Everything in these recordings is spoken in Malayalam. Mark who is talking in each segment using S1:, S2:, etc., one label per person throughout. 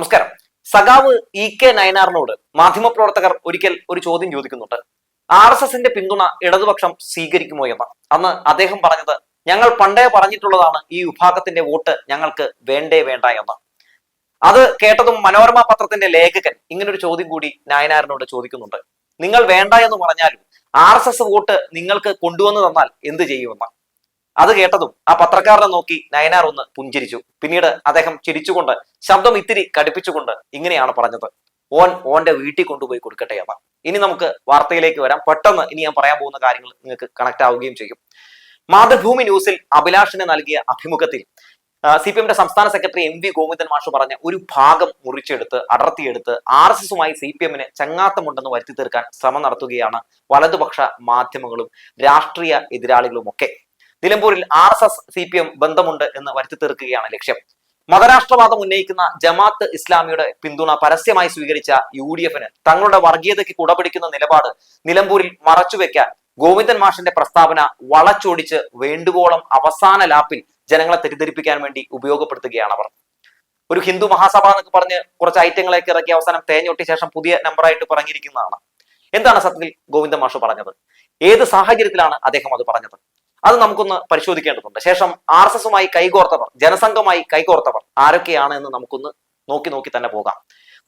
S1: നമസ്കാരം. സഖാവ് ഇ കെ നയനാറിനോട് മാധ്യമപ്രവർത്തകർ ഒരിക്കൽ ഒരു ചോദ്യം ചോദിക്കുന്നുണ്ട്. ആർ എസ് എസിന്റെ പിന്തുണ ഇടതുപക്ഷം സ്വീകരിക്കുമോ എന്ന്. അന്ന് അദ്ദേഹം പറഞ്ഞത് ഞങ്ങൾ പണ്ടേ പറഞ്ഞിട്ടുള്ളതാണ് ഈ വിഭാഗത്തിന്റെ വോട്ട് ഞങ്ങൾക്ക് വേണ്ടേ വേണ്ട എന്ന്. അത് കേട്ടതും മനോരമ പത്രത്തിന്റെ ലേഖകൻ ഇങ്ങനൊരു ചോദ്യം കൂടി നയനാറിനോട് ചോദിക്കുന്നുണ്ട്. നിങ്ങൾ വേണ്ട എന്ന് പറഞ്ഞാലും ആർ എസ് എസ് വോട്ട് നിങ്ങൾക്ക് കൊണ്ടുവന്നു തന്നാൽ എന്ത് ചെയ്യുമെന്ന്? അത് കേട്ടതും ആ പത്രക്കാരനെ നോക്കി നയനാർ ഒന്ന് പുഞ്ചിരിച്ചു. പിന്നീട് അദ്ദേഹം ചിരിച്ചുകൊണ്ട് ശബ്ദം ഇത്തിരി കടുപ്പിച്ചുകൊണ്ട് ഇങ്ങനെയാണ് പറഞ്ഞത്. ഓൻ ഓന്റെ വീട്ടിൽ കൊണ്ടുപോയി കൊടുക്കട്ടെ അമ്മ. ഇനി നമുക്ക് വാർത്തയിലേക്ക് വരാം. പെട്ടെന്ന് ഇനി ഞാൻ പറയാൻ പോകുന്ന കാര്യങ്ങൾ നിങ്ങൾക്ക് കണക്ട് ആവുകയും ചെയ്യും. മാതൃഭൂമി ന്യൂസിൽ അഭിലാഷിന് നൽകിയ അഭിമുഖത്തിൽ സി പി എമ്മിന്റെ സംസ്ഥാന സെക്രട്ടറി എം വി ഗോവിന്ദൻ മാഷ് പറഞ്ഞ ഒരു ഭാഗം മുറിച്ചെടുത്ത് അടർത്തിയെടുത്ത് ആർ എസ് എസുമായി സി പി എമ്മിന് ചങ്ങാത്തമുണ്ടെന്ന് വരുത്തി തീർക്കാൻ ശ്രമം നടത്തുകയാണ് വലതുപക്ഷ മാധ്യമങ്ങളും രാഷ്ട്രീയ എതിരാളികളും ഒക്കെ നിലമ്പൂരിൽ R S S C P M ബന്ധമുണ്ട് എന്ന് വരുത്തി തീർക്കുകയാണ് ലക്ഷ്യം. മതരാഷ്ട്രവാദം ഉന്നയിക്കുന്ന ജമാത്ത് ഇസ്ലാമിയുടെ പിന്തുണ പരസ്യമായി സ്വീകരിച്ച യു ഡി എഫിന് തങ്ങളുടെ വർഗീയതയ്ക്ക് കുടപിടിക്കുന്ന നിലപാട് നിലമ്പൂരിൽ മറച്ചുവെക്കാൻ ഗോവിന്ദൻ മാഷിന്റെ പ്രസ്താവന വളച്ചൊടിച്ച് വേണ്ടുവോളം അവസാന ലാപ്പിൽ ജനങ്ങളെ തെറ്റിദ്ധരിപ്പിക്കാൻ വേണ്ടി ഉപയോഗപ്പെടുത്തുകയാണ് അവർ. ഒരു ഹിന്ദു മഹാസഭ എന്നൊക്കെ പറഞ്ഞ് കുറച്ച് ഐറ്റങ്ങളൊക്കെ ഇറക്കി അവസാനം തേഞ്ഞൊട്ടിയ ശേഷം പുതിയ നമ്പറായിട്ട് പറഞ്ഞിരിക്കുന്നതാണ്. എന്താണ് സത്യത്തിൽ ഗോവിന്ദൻ മാഷ് പറഞ്ഞത്? ഏത് സാഹചര്യത്തിലാണ് അദ്ദേഹം അത് പറഞ്ഞത്? അത് നമുക്കൊന്ന് പരിശോധിക്കേണ്ടതുണ്ട്. ശേഷം ആർ എസ് എസുമായി കൈകോർത്തവർ ജനസംഘമായി കൈകോർത്തവർ ആരൊക്കെയാണ് എന്ന് നമുക്കൊന്ന് നോക്കി നോക്കി തന്നെ പോകാം.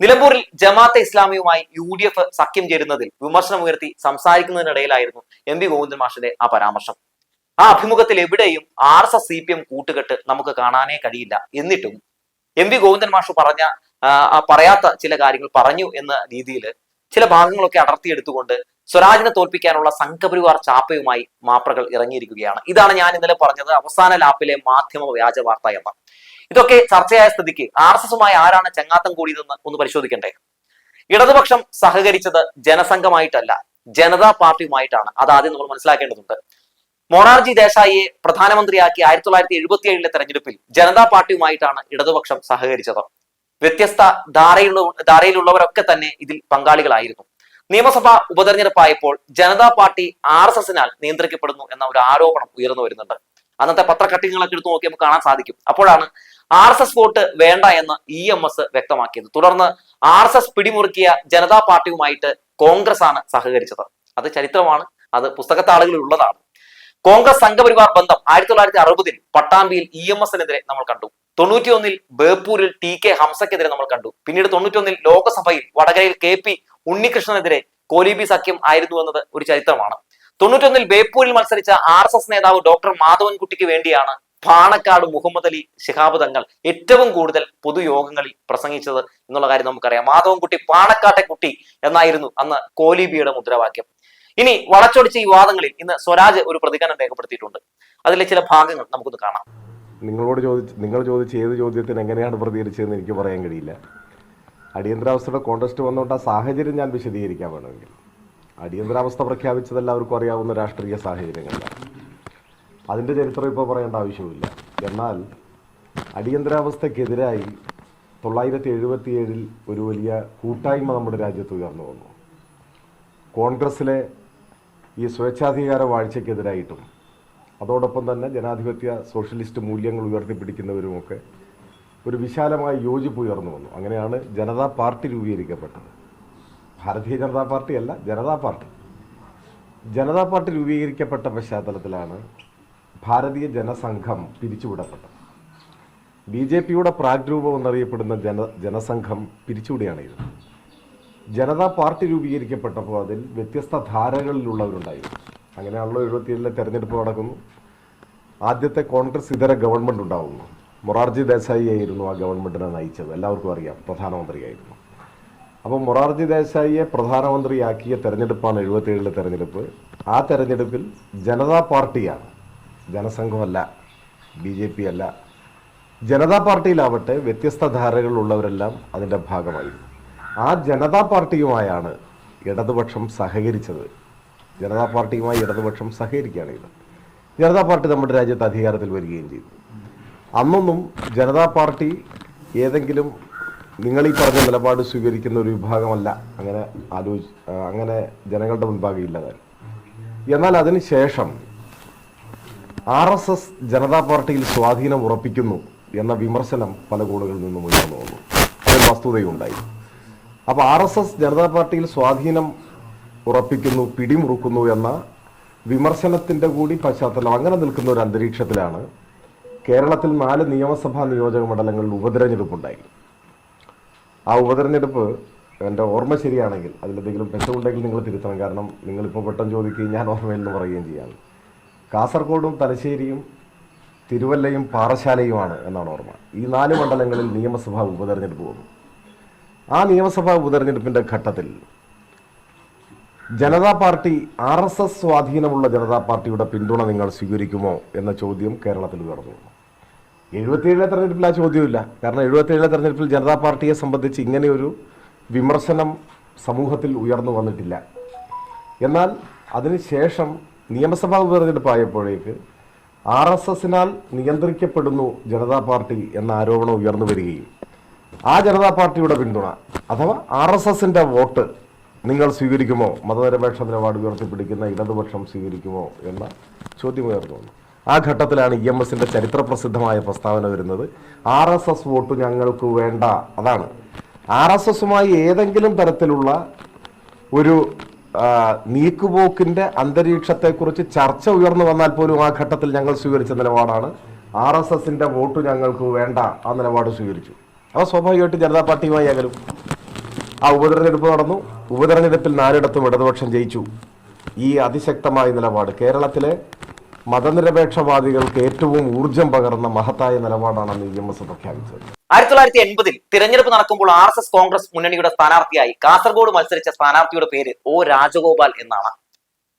S1: നിലമ്പൂരിൽ ജമാഅത്തെ ഇസ്ലാമിയുമായി യു ഡി എഫ് സഖ്യം ചേരുന്നതിൽ വിമർശനമുയർത്തി സംസാരിക്കുന്നതിനിടയിലായിരുന്നു എം പി ഗോവിന്ദൻ മാഷിന്റെ ആ പരാമർശം. ആ അഭിമുഖത്തിൽ എവിടെയും R S S C P M കൂട്ടുകെട്ട് നമുക്ക് കാണാനേ കഴിയില്ല. എന്നിട്ടും എം വി ഗോവിന്ദൻ മാഷ് പറഞ്ഞ പറയാത്ത ചില കാര്യങ്ങൾ പറഞ്ഞു എന്ന രീതിയിൽ ചില ഭാഗങ്ങളൊക്കെ അടർത്തിയെടുത്തുകൊണ്ട് സ്വരാജിനെ തോൽപ്പിക്കാനുള്ള സംഘപരിവാർ ചാപ്പയുമായി മാപ്രകൾ ഇറങ്ങിയിരിക്കുകയാണ്. ഇതാണ് ഞാൻ ഇന്നലെ പറഞ്ഞത് അവസാന ലാപ്പിലെ മാധ്യമ വ്യാജ വാർത്ത എന്ന്. ഇതൊക്കെ ചർച്ചയായ സ്ഥിതിക്ക് ആർ എസ് എസുമായി ആരാണ് ചങ്ങാത്തം കൂടിയതെന്ന് ഒന്ന് പരിശോധിക്കണ്ടേ? ഇടതുപക്ഷം സഹകരിച്ചത് ജനസംഘമായിട്ടല്ല ജനതാ പാർട്ടിയുമായിട്ടാണ്. അത് ആദ്യം നമ്മൾ മനസ്സിലാക്കേണ്ടതുണ്ട്. മൊറാർജി ദേശായിയെ പ്രധാനമന്ത്രിയാക്കി ആയിരത്തി തൊള്ളായിരത്തി എഴുപത്തി ഏഴിലെ തെരഞ്ഞെടുപ്പിൽ ജനതാ പാർട്ടിയുമായിട്ടാണ് ഇടതുപക്ഷം സഹകരിച്ചത്. വ്യത്യസ്ത ധാരയിലുള്ള ധാരയിലുള്ളവരൊക്കെ തന്നെ ഇതിൽ പങ്കാളികളായിരുന്നു. നിയമസഭാ ഉപതെരഞ്ഞെടുപ്പായപ്പോൾ ജനതാ പാർട്ടി ആർ എസ് എസിനാൽ നിയന്ത്രിക്കപ്പെടുന്നു എന്ന ഒരു ആരോപണം ഉയർന്നു വരുന്നുണ്ട്. അന്നത്തെ പത്രക്കട്ടിങ്ങുകളൊക്കെ എടുത്ത് നോക്കി നമുക്ക് കാണാൻ സാധിക്കും. അപ്പോഴാണ് ആർ എസ് എസ് വോട്ട് വേണ്ട എന്ന് ഇ എം എസ് വ്യക്തമാക്കിയത്. തുടർന്ന് ആർ എസ് എസ് പിടിമുറുക്കിയ ജനതാ പാർട്ടിയുമായിട്ട് കോൺഗ്രസ് ആണ് സഹകരിച്ചത്. അത് ചരിത്രമാണ്. അത് പുസ്തകത്താളുകളിൽ ഉള്ളതാണ് കോൺഗ്രസ് സംഘപരിവാർ ബന്ധം ആയിരത്തി തൊള്ളായിരത്തി അറുപതിൽ പട്ടാമ്പിയിൽ ഇ എം എസിനെതിരെ നമ്മൾ കണ്ടു. തൊണ്ണൂറ്റിയൊന്നിൽ ബേപ്പൂരിൽ ടി കെ ഹംസക്കെതിരെ നമ്മൾ കണ്ടു. പിന്നീട് തൊണ്ണൂറ്റിയൊന്നിൽ ലോക്സഭയിൽ വടകരയിൽ കെ പി ഉണ്ണികൃഷ്ണനെതിരെ കോലിബി സഖ്യം ആയിരുന്നു എന്നത് ഒരു ചരിത്രമാണ്. തൊണ്ണൂറ്റൊന്നിൽ ബേപ്പൂരിൽ മത്സരിച്ച ആർ എസ് എസ് നേതാവ് ഡോക്ടർ മാധവൻകുട്ടിക്ക് വേണ്ടിയാണ് പാണക്കാട് മുഹമ്മദ് അലി ശിഹാബ് തങ്ങൾ ഏറ്റവും കൂടുതൽ പൊതുയോഗങ്ങളിൽ പ്രസംഗിച്ചത് എന്നുള്ള കാര്യം നമുക്കറിയാം. മാധവൻകുട്ടി പാണക്കാട്ടെ കുട്ടി എന്നായിരുന്നു അന്ന് കോലിബിയുടെ മുദ്രാവാക്യം. ഇനി വളച്ചൊടിച്ച ഈ വാദങ്ങളിൽ ഇന്ന് സ്വരാജ് ഒരു പ്രതികരണം രേഖപ്പെടുത്തിയിട്ടുണ്ട്. അതിലെ ചില ഭാഗങ്ങൾ നമുക്കൊന്ന് കാണാം.
S2: നിങ്ങളോട് ചോദിച്ച് നിങ്ങൾ ചോദിച്ച ഏത് ചോദ്യത്തിന് എങ്ങനെയാണ് പ്രതികരിച്ചതെന്ന് എനിക്ക് പറയാൻ കഴിയില്ല. അടിയന്തരാവസ്ഥയുടെ കോൺടസ്റ്റ് വന്നുകൊണ്ട് ആ സാഹചര്യം ഞാൻ വിശദീകരിക്കാൻ വേണമെങ്കിൽ. അടിയന്തരാവസ്ഥ പ്രഖ്യാപിച്ചത് എല്ലാവർക്കും അറിയാവുന്ന രാഷ്ട്രീയ സാഹചര്യങ്ങളിലാണ്. അതിന്റെ ചരിത്രം ഇപ്പോൾ പറയേണ്ട ആവശ്യമില്ല എന്നാൽ അടിയന്തരാവസ്ഥക്കെതിരായി തൊള്ളായിരത്തി എഴുപത്തിയേഴിൽ ഒരു വലിയ കൂട്ടായ്മ നമ്മുടെ രാജ്യത്ത് ഉയർന്നു വന്നു. കോൺഗ്രസ്സിലെ ഈ സ്വേച്ഛാധികാര വാഴ്ചയ്ക്കെതിരായിട്ടും അതോടൊപ്പം തന്നെ ജനാധിപത്യ സോഷ്യലിസ്റ്റ് മൂല്യങ്ങൾ ഉയർത്തിപ്പിടിക്കുന്നവരുമൊക്കെ ഒരു വിശാലമായ യോജിപ്പ് ഉയർന്നു വന്നു. അങ്ങനെയാണ് ജനതാ പാർട്ടി രൂപീകരിക്കപ്പെട്ടത്. ഭാരതീയ ജനതാ പാർട്ടി അല്ല ജനതാ പാർട്ടി. ജനതാ പാർട്ടി രൂപീകരിക്കപ്പെട്ട പശ്ചാത്തലത്തിലാണ് ഭാരതീയ ജനസംഘം പിരിച്ചുവിടപ്പെട്ടത്. ബി ജെ പിയുടെ പ്രാഗ്രൂപം എന്നറിയപ്പെടുന്ന ജന ജനസംഘം പിരിച്ചുവിടുകയാണ് ഇത് ജനതാ പാർട്ടി രൂപീകരിക്കപ്പെട്ടപ്പോൾ അതിൽ വ്യത്യസ്ത ധാരകളിലുള്ളവരുണ്ടായിരുന്നു. അങ്ങനെയാണല്ലോ എഴുപത്തിയേഴിലെ തെരഞ്ഞെടുപ്പ് നടക്കുന്നു. ആദ്യത്തെ കോൺഗ്രസ് ഇതര ഗവൺമെന്റ് ഉണ്ടാവുന്നു. മൊറാർജി ദേശായി ആയിരുന്നു ആ ഗവൺമെന്റിനെ നയിച്ചത്. എല്ലാവർക്കും അറിയാം പ്രധാനമന്ത്രിയായിരുന്നു. അപ്പോൾ മൊറാർജി ദേശായിയെ പ്രധാനമന്ത്രിയാക്കിയ തെരഞ്ഞെടുപ്പാണ് എഴുപത്തിയേഴിലെ തെരഞ്ഞെടുപ്പ്. ആ തെരഞ്ഞെടുപ്പിൽ ജനതാ പാർട്ടിയാണ്. ജനസംഘമല്ല ബി ജെ പി അല്ല. ജനതാ പാർട്ടിയിലാവട്ടെ വ്യത്യസ്ത ധാരകളുള്ളവരെല്ലാം അതിന്റെ ഭാഗമായിരുന്നു. ആ ജനതാ പാർട്ടിയുമായാണ് ഇടതുപക്ഷം സഹകരിച്ചത്. ജനതാ പാർട്ടിയുമായി ഇടതുപക്ഷം സഹകരിക്കുകയാണ് ചെയ്തത്. ജനതാ പാർട്ടി നമ്മുടെ രാജ്യത്ത് അധികാരത്തിൽ വരികയും ചെയ്തു. അന്നൊന്നും ജനതാ പാർട്ടി ഏതെങ്കിലും നിങ്ങൾ ഈ പറഞ്ഞ നിലപാട് സ്വീകരിക്കുന്ന ഒരു വിഭാഗമല്ല. അങ്ങനെ ആലോചി അങ്ങനെ ജനങ്ങളുടെ മുൻപാകെ ഇല്ലതായി. എന്നാൽ അതിനുശേഷം ആർ എസ് എസ് ജനതാ പാർട്ടിയിൽ സ്വാധീനം ഉറപ്പിക്കുന്നു എന്ന വിമർശനം പല കോണുകളിൽ നിന്നും ഉയർന്നു വന്നു. അതിൽ വസ്തുതയുണ്ടായി. അപ്പോൾ ആർ എസ് എസ് ജനതാ പാർട്ടിയിൽ സ്വാധീനം ഉറപ്പിക്കുന്നു പിടിമുറുക്കുന്നു എന്ന വിമർശനത്തിന്റെ കൂടി പശ്ചാത്തലം അങ്ങനെ നിൽക്കുന്ന ഒരു അന്തരീക്ഷത്തിലാണ് കേരളത്തിൽ നാല് നിയമസഭാ നിയോജക മണ്ഡലങ്ങളിൽ ഉപതെരഞ്ഞെടുപ്പുണ്ടായി. ആ ഉപതെരഞ്ഞെടുപ്പ് എന്റെ ഓർമ്മ ശരിയാണെങ്കിൽ അതിലെന്തെങ്കിലും പെട്ടുണ്ടെങ്കിൽ നിങ്ങൾ തിരുത്തണം. കാരണം നിങ്ങളിപ്പോൾ പെട്ടെന്ന് ചോദിക്കുകയും ഞാൻ ഓർമ്മയിൽ നിന്ന് പറയുകയും ചെയ്യാണ്. കാസർഗോഡും തലശ്ശേരിയും തിരുവല്ലയും പാറശാലയുമാണ് എന്നാണ് ഓർമ്മ. ഈ നാല് മണ്ഡലങ്ങളിൽ നിയമസഭാ ഉപതെരഞ്ഞെടുപ്പ് വന്നു. ആ നിയമസഭാ ഉപതെരഞ്ഞെടുപ്പിന്റെ ഘട്ടത്തിൽ Janata party R S S സ്വാധീനമുള്ള ജനതാ പാർട്ടിയുടെ പിന്തുണ നിങ്ങൾ സ്വീകരിക്കുമോ എന്ന ചോദ്യം കേരളത്തിൽ ഉയർന്നു. എഴുപത്തിയേഴിലെ തെരഞ്ഞെടുപ്പിൽ ആ ചോദ്യമില്ല കാരണം എഴുപത്തിയേഴിലെ തെരഞ്ഞെടുപ്പിൽ ജനതാ പാർട്ടിയെ സംബന്ധിച്ച് ഇങ്ങനെയൊരു വിമർശനം സമൂഹത്തിൽ ഉയർന്നു വന്നിട്ടില്ല. എന്നാൽ അതിനുശേഷം നിയമസഭാ ഉപതെരഞ്ഞെടുപ്പായപ്പോഴേക്ക് ആർ എസ് എസിനാൽ നിയന്ത്രിക്കപ്പെടുന്നു ജനതാ പാർട്ടി എന്ന ആരോപണം ഉയർന്നു വരികയും ആ ജനതാ പാർട്ടിയുടെ പിന്തുണ അഥവാ ആർ എസ് എസിന്റെ വോട്ട് നിങ്ങൾ സ്വീകരിക്കുമോ? മതനിരപേക്ഷ നിലപാട് ഉയർത്തിപ്പിടിക്കുന്ന ഇടതുപക്ഷം സ്വീകരിക്കുമോ എന്ന ചോദ്യം ഉയർന്നു വന്നു ആ ഘട്ടത്തിലാണ് ഇ എം എസിന്റെ ചരിത്രപ്രസിദ്ധമായ പ്രസ്താവന വരുന്നത്. ആർ എസ് എസ് വോട്ട് ഞങ്ങൾക്ക് വേണ്ട. അതാണ്. ആർ എസ് എസുമായി ഏതെങ്കിലും തരത്തിലുള്ള ഒരു നീക്കുപോക്കിന്റെ അന്തരീക്ഷത്തെക്കുറിച്ച് ചർച്ച ഉയർന്നു വന്നാൽ പോലും ആ ഘട്ടത്തിൽ ഞങ്ങൾ സ്വീകരിച്ച നിലപാടാണ് ആർ എസ് എസിന്റെ വോട്ട് ഞങ്ങൾക്ക് വേണ്ട ആ നിലപാട് സ്വീകരിച്ചു. അവ സ്വാഭാവികമായിട്ട് ജനതാ പാർട്ടിയുമായി അകലും ആ ഉപതെരഞ്ഞെടുപ്പ് നടന്നു. ഉപതെരഞ്ഞെടുപ്പിൽ നാലിടത്തും ഇടതുപക്ഷം ജയിച്ചു. ഈ അതിശക്തമായ നിലപാട് കേരളത്തിലെ മതനിരപേക്ഷവാദികൾക്ക് ഏറ്റവും ഊർജം പകർന്ന മഹത്തായ നിലപാടാണ് ഇ എം എസ് പ്രഖ്യാപിച്ചത്.
S1: ആയിരത്തി തൊള്ളായിരത്തി എൺപതിൽ തിരഞ്ഞെടുപ്പ് നടക്കുമ്പോൾ ആർ എസ് എസ് കോൺഗ്രസ് മുന്നണിയുടെ സ്ഥാനാർത്ഥിയായി കാസർഗോഡ് മത്സരിച്ച സ്ഥാനാർത്ഥിയുടെ പേര് ഒ രാജഗോപാൽ എന്നാണ്.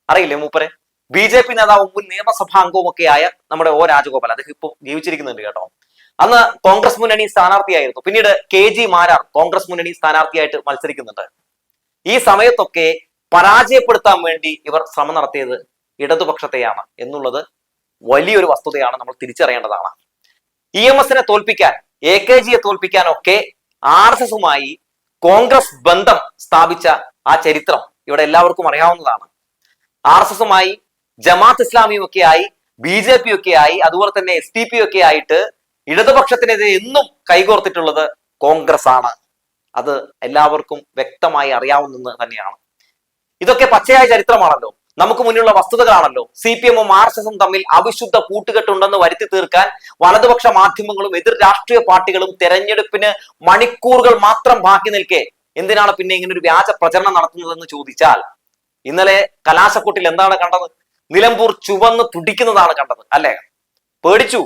S1: അറിയില്ലേ മൂപ്പരെ? ബി ജെ പി നേതാവും മുൻ നിയമസഭാ അംഗവും ഒക്കെയായ നമ്മുടെ ഒ രാജഗോപാൽ. അദ്ദേഹം ഇപ്പോൾ ജീവിച്ചിരിക്കുന്നുണ്ട് കേട്ടോ. അന്ന് കോൺഗ്രസ് മുന്നണി സ്ഥാനാർത്ഥിയായിരുന്നു. പിന്നീട് കെ ജി മാരാർ കോൺഗ്രസ് മുന്നണി സ്ഥാനാർത്ഥിയായിട്ട് മത്സരിക്കുന്നുണ്ട്. ഈ സമയത്തൊക്കെ പരാജയപ്പെടുത്താൻ വേണ്ടി ഇവർ ശ്രമം നടത്തിയത് ഇടതുപക്ഷത്തെയാണ് എന്നുള്ളത് വലിയൊരു വസ്തുതയാണ് നമ്മൾ തിരിച്ചറിയേണ്ടതാണ്. ഇ എം എസിനെ തോൽപ്പിക്കാൻ എ കെ ജിയെ തോൽപ്പിക്കാനൊക്കെ ആർ എസ് എസുമായി കോൺഗ്രസ് ബന്ധം സ്ഥാപിച്ച ആ ചരിത്രം ഇവിടെ എല്ലാവർക്കും അറിയാവുന്നതാണ്. ആർ എസ് എസുമായി ജമാഅത്ത് ഇസ്ലാമിയും ബി ജെ പി ഒക്കെ ആയി അതുപോലെ തന്നെ എസ് ടി പി ഒക്കെ ആയിട്ട് ഇടതുപക്ഷത്തിനെതിരെ എന്നും കൈകോർത്തിട്ടുള്ളത് കോൺഗ്രസ് ആണ് അത് എല്ലാവർക്കും വ്യക്തമായി അറിയാവുന്നത് തന്നെയാണ്. ഇതൊക്കെ പച്ചയായ ചരിത്രമാണല്ലോ. നമുക്ക് മുന്നിലുള്ള വസ്തുതകളാണല്ലോ. സി പി എമ്മും ആർ എസ് എസും തമ്മിൽ അവിശുദ്ധ കൂട്ടുകെട്ടുണ്ടെന്ന് വരുത്തി തീർക്കാൻ വലതുപക്ഷ മാധ്യമങ്ങളും എതിർ രാഷ്ട്രീയ പാർട്ടികളും തെരഞ്ഞെടുപ്പിന് മണിക്കൂറുകൾ മാത്രം ബാക്കി നിൽക്കെ എന്തിനാണ് പിന്നെ ഇങ്ങനെ ഒരു വ്യാജ പ്രചരണം നടത്തുന്നതെന്ന് ചോദിച്ചാൽ ഇന്നലെ കലാശക്കൊട്ടിൽ എന്താണ് കണ്ടത്? നിലമ്പൂർ ചുവന്ന് തുടിക്കുന്നതാണ് കണ്ടത് അല്ലേ? പേടിച്ചു.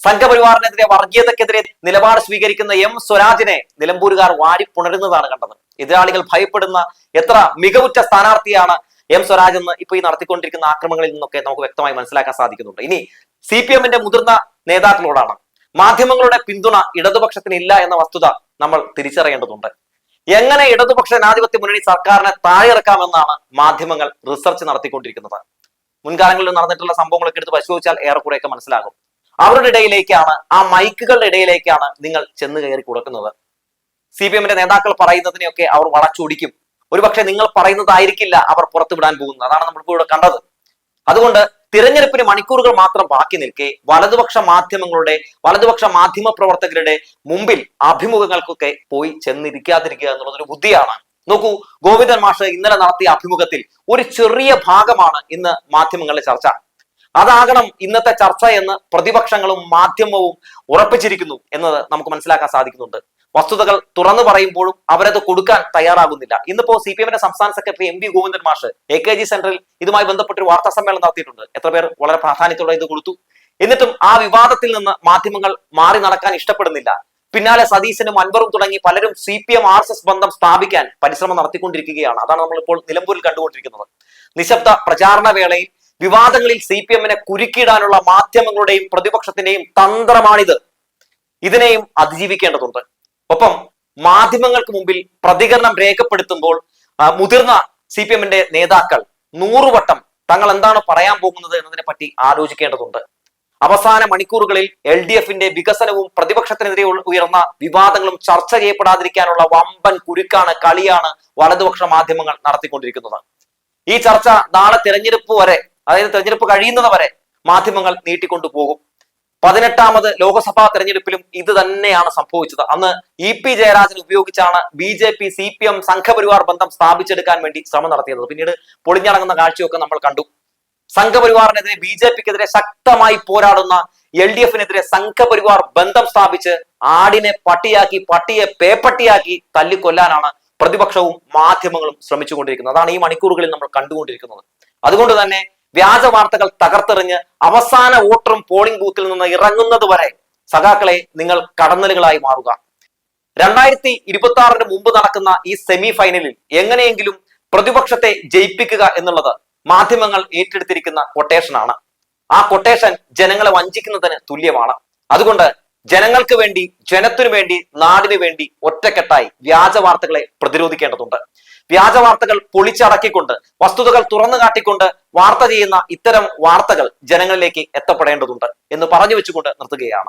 S1: സംഘപരിവാറിനെതിരെ വർഗീയതക്കെതിരെ നിലപാട് സ്വീകരിക്കുന്ന എം സ്വരാജിനെ നിലമ്പൂരുകാർ വാരി പുണരുന്നതാണ് കണ്ടത്. എതിരാളികൾ ഭയപ്പെടുന്ന എത്ര മികവുറ്റ സ്ഥാനാർത്ഥിയാണ് എം സ്വരാജ് എന്ന് ഇപ്പൊ ഈ നടത്തിക്കൊണ്ടിരിക്കുന്ന ആക്രമണങ്ങളിൽ നിന്നൊക്കെ നമുക്ക് വ്യക്തമായി മനസ്സിലാക്കാൻ സാധിക്കുന്നുണ്ട്. ഇനി സി പി എമ്മിന്റെ മുതിർന്ന നേതാക്കളോടാണ് മാധ്യമങ്ങളുടെ പിന്തുണ ഇടതുപക്ഷത്തിന് ഇല്ല എന്ന വസ്തുത നമ്മൾ തിരിച്ചറിയേണ്ടതുണ്ട്. എങ്ങനെ ഇടതുപക്ഷ ജനാധിപത്യ മുന്നണി സർക്കാരിനെ താഴെയിറക്കാമെന്നാണ് മാധ്യമങ്ങൾ റിസർച്ച് നടത്തിക്കൊണ്ടിരിക്കുന്നത്. മുൻകാലങ്ങളിൽ നടന്നിട്ടുള്ള സംഭവങ്ങളൊക്കെ എടുത്ത് പരിശോധിച്ചാൽ ഏറെക്കുറെയൊക്കെ മനസ്സിലാകും. അവരുടെ ഇടയിലേക്കാണ് ആ മൈക്കുകളുടെ ഇടയിലേക്കാണ് നിങ്ങൾ ചെന്ന് കയറി കൊടുക്കുന്നത്. സി പി എമ്മിന്റെ നേതാക്കൾ പറയുന്നതിനെയൊക്കെ അവർ വളച്ചൊടിക്കും. ഒരുപക്ഷെ നിങ്ങൾ പറയുന്നതായിരിക്കില്ല അവർ പുറത്തുവിടാൻ പോകുന്നത്. അതാണ് നമ്മളിപ്പോൾ ഇവിടെ കണ്ടത്. അതുകൊണ്ട് തിരഞ്ഞെടുപ്പിന് മണിക്കൂറുകൾ മാത്രം ബാക്കി നിൽക്കെ വലതുപക്ഷ മാധ്യമങ്ങളുടെ വലതുപക്ഷ മാധ്യമ പ്രവർത്തകരുടെ മുമ്പിൽ അഭിമുഖങ്ങൾക്കൊക്കെ പോയി ചെന്നിരിക്കാതിരിക്കുക എന്നുള്ളതൊരു ബുദ്ധിയാണ്. നോക്കൂ ഗോവിന്ദൻ മാഷ് ഇന്നലെ നടത്തിയ അഭിമുഖത്തിൽ ഒരു ചെറിയ ഭാഗമാണ് ഇന്ന് മാധ്യമങ്ങളുടെ ചർച്ച. അതാകണം ഇന്നത്തെ ചർച്ച എന്ന് പ്രതിപക്ഷങ്ങളും മാധ്യമവും ഉറപ്പിച്ചിരിക്കുന്നു എന്നത് നമുക്ക് മനസ്സിലാക്കാൻ സാധിക്കുന്നുണ്ട്. വസ്തുതകൾ തുറന്നു പറയുമ്പോഴും അവരത് കൊടുക്കാൻ തയ്യാറാകുന്നില്ല. ഇന്നിപ്പോ സി പി എമ്മിന്റെ സംസ്ഥാന സെക്രട്ടറി എം വി ഗോവിന്ദൻ മാഷ് എ കെ ജി സെന്ററിൽ ഇതുമായി ബന്ധപ്പെട്ട ഒരു വാർത്താ സമ്മേളനം നടത്തിയിട്ടുണ്ട്. എത്ര പേർ വളരെ പ്രാധാന്യത്തോടെ ഇത് കൊടുത്തു. എന്നിട്ടും ആ വിവാദത്തിൽ നിന്ന് മാധ്യമങ്ങൾ മാറി നടക്കാൻ ഇഷ്ടപ്പെടുന്നില്ല. പിന്നാലെ സതീശനും അൻവറും തുടങ്ങി പലരും C P M R S S ബന്ധം സ്ഥാപിക്കാൻ പരിശ്രമം നടത്തിക്കൊണ്ടിരിക്കുകയാണ്. അതാണ് നമ്മൾ ഇപ്പോൾ നിലമ്പൂരിൽ കണ്ടുകൊണ്ടിരിക്കുന്നത്. നിശബ്ദ പ്രചാരണ വേളയിൽ വിവാദങ്ങളിൽ സി പി എമ്മിനെ കുരുക്കിയിടാനുള്ള മാധ്യമങ്ങളുടെയും പ്രതിപക്ഷത്തിന്റെയും തന്ത്രമാണിത്. ഇതിനെയും അതിജീവിക്കേണ്ടതുണ്ട്. ഒപ്പം മാധ്യമങ്ങൾക്ക് മുമ്പിൽ പ്രതികരണം രേഖപ്പെടുത്തുമ്പോൾ മുതിർന്ന സി പി എമ്മിന്റെ നേതാക്കൾ നൂറുവട്ടം തങ്ങൾ എന്താണ് പറയാൻ പോകുന്നത് എന്നതിനെ പറ്റി ആലോചിക്കേണ്ടതുണ്ട്. അവസാന മണിക്കൂറുകളിൽ എൽ ഡി എഫിന്റെ വികസനവും പ്രതിപക്ഷത്തിനെതിരെ ഉയർന്ന വിവാദങ്ങളും ചർച്ച ചെയ്യപ്പെടാതിരിക്കാനുള്ള വമ്പൻ കുരുക്കാണ് കളിയാണ് വലതുപക്ഷ മാധ്യമങ്ങൾ നടത്തിക്കൊണ്ടിരിക്കുന്നത്. ഈ ചർച്ച നാളെ തെരഞ്ഞെടുപ്പ് വരെ അതായത് തെരഞ്ഞെടുപ്പ് കഴിയുന്നത് വരെ മാധ്യമങ്ങൾ നീട്ടിക്കൊണ്ടു പോകും. പതിനെട്ടാമത് ലോക്സഭാ തെരഞ്ഞെടുപ്പിലും ഇത് തന്നെയാണ് സംഭവിച്ചത്. അന്ന് ഇ പി ജയരാജൻ ഉപയോഗിച്ചാണ് B J P C P M Sangh Parivar ബന്ധം സ്ഥാപിച്ചെടുക്കാൻ വേണ്ടി ശ്രമം നടത്തിയത് പിന്നീട് പൊളിഞ്ഞടങ്ങുന്ന കാഴ്ചയൊക്കെ നമ്മൾ കണ്ടു. സംഘപരിവാറിനെതിരെ ബി ജെ പിക്കെതിരെ ശക്തമായി പോരാടുന്ന എൽ ഡി എഫിനെതിരെ സംഘപരിവാർ ബന്ധം സ്ഥാപിച്ച് ആടിനെ പട്ടിയാക്കി പട്ടിയെ പേപ്പട്ടിയാക്കി തല്ലിക്കൊല്ലാനാണ് പ്രതിപക്ഷവും മാധ്യമങ്ങളും ശ്രമിച്ചുകൊണ്ടിരിക്കുന്നത്. അതാണ് ഈ മണിക്കൂറുകളിൽ നമ്മൾ കണ്ടുകൊണ്ടിരിക്കുന്നത്. അതുകൊണ്ട് തന്നെ വ്യാജ വാർത്തകൾ തകർത്തെറിഞ്ഞ് അവസാന വോട്ടറും പോളിംഗ് ബൂത്തിൽ നിന്ന് ഇറങ്ങുന്നത് വരെ സഖാക്കളെ നിങ്ങൾ കടന്നലുകളായി മാറുക. രണ്ടായിരത്തി ഇരുപത്തി ആറിന് മുമ്പ് നടക്കുന്ന ഈ സെമി ഫൈനലിൽ എങ്ങനെയെങ്കിലും പ്രതിപക്ഷത്തെ ജയിപ്പിക്കുക എന്നുള്ളത് മാധ്യമങ്ങൾ ഏറ്റെടുത്തിരിക്കുന്ന കൊട്ടേഷനാണ് ആ കൊട്ടേഷൻ ജനങ്ങളെ വഞ്ചിക്കുന്നതിന് തുല്യമാണ്. അതുകൊണ്ട് ജനങ്ങൾക്ക് വേണ്ടി ജനത്തിനു വേണ്ടി നാടിനു വേണ്ടി ഒറ്റക്കെട്ടായി വ്യാജ വാർത്തകളെ പ്രതിരോധിക്കേണ്ടതുണ്ട്. വ്യാജ വാർത്തകൾ പൊളിച്ചടക്കിക്കൊണ്ട് വസ്തുതകൾ തുറന്നു കാട്ടിക്കൊണ്ട് വാർത്ത ചെയ്യുന്ന ഇത്തരം വാർത്തകൾ ജനങ്ങളിലേക്ക് എത്തപ്പെടേണ്ടതുണ്ട് എന്ന് പറഞ്ഞു വെച്ചുകൊണ്ട് നിർത്തുകയാണ്.